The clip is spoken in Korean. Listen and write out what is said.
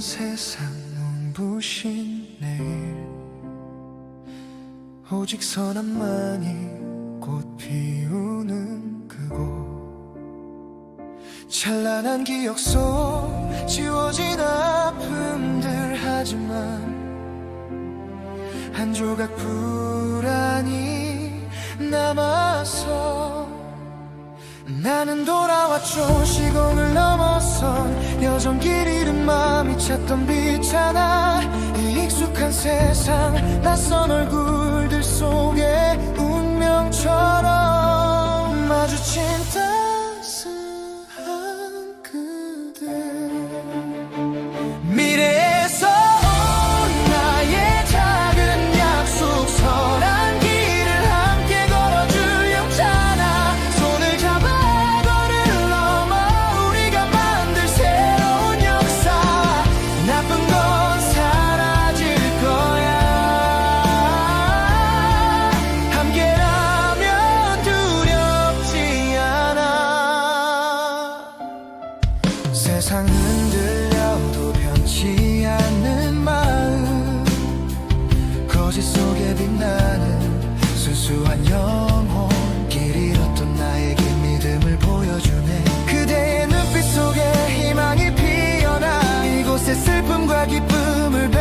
세상 눈부신 내일. 오직 선함만이 꽃 피우는 그곳. 찬란한 기억 속 지워진 아픔들. 하지만 한 조각 불안이 남아서 나는 돌아왔죠. 시공을 넘어선 여전 길 잃은 마음이 찾던 빛하나 이 익숙한 세상 낯선 얼굴들 속에 운명처럼 마주친 따 영혼 길 잃었던 나에게 믿음을 보여주네. 그대의 눈빛 속에 희망이 피어나 이곳에 슬픔과 기쁨을 배